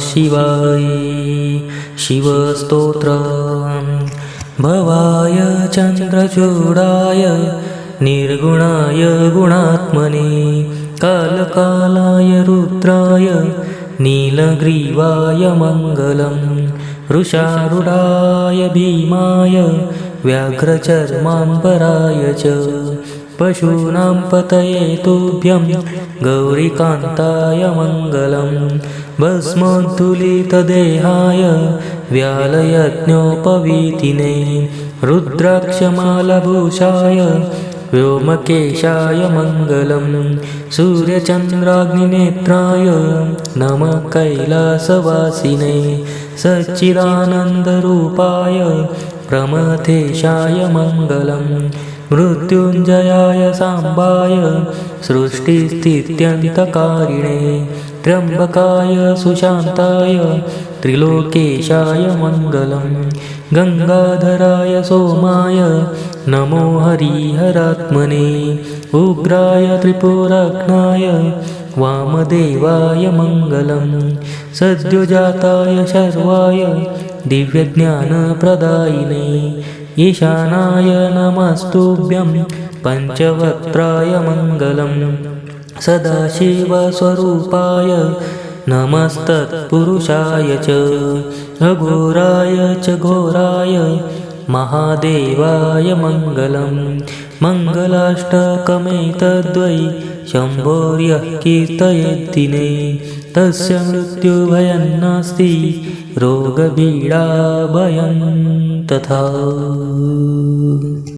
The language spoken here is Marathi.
शिवाय शिवस्तोत्र भवाय चन्द्रचूडाय निर्गुणाय गुणात्मने कालकालाय रुद्राय नीलग्रीवाय मङ्गलं वृषारूढाय भीमाय व्याघ्रचर्माम्बराय च। पशूनां पतये तुभ्यं गौरिकान्ताय मङ्गलम्। भस्मोद्धुलितदेहाय व्यालयज्ञोपवीतिने रुद्राक्षमालभूषाय व्योमकेशाय मङ्गलं सूर्यचन्द्राग्निनेत्राय नमः कैलासवासिने सच्चिदानन्दरूपाय प्रमथेशाय मङ्गलं मृत्युञ्जयाय साम्बाय सृष्टिस्थित्यन्तकारिणे त्र्यम्बकाय सुशान्ताय त्रिलोकेशाय मङ्गलं गङ्गाधराय सोमाय नमो हरिहरात्मने। उग्राय त्रिपुरघ्नाय वामदेवाय मङ्गलं सद्योजाताय शर्वाय दिव्यज्ञानप्रदायिने। ईशानाय नमस्तुभ्यं पञ्चवक्त्राय मङ्गलं सदाशिवस्वरूपाय नमस्तत्पुरुषाय च अघोराय च घोराय महादेवाय मङ्गलं मङ्गलाष्टकमेतद्वै शम्भोर्यः कीर्तयेद्दिने तस्य मृत्युभयं नास्ति रोगपीडाभयं तथा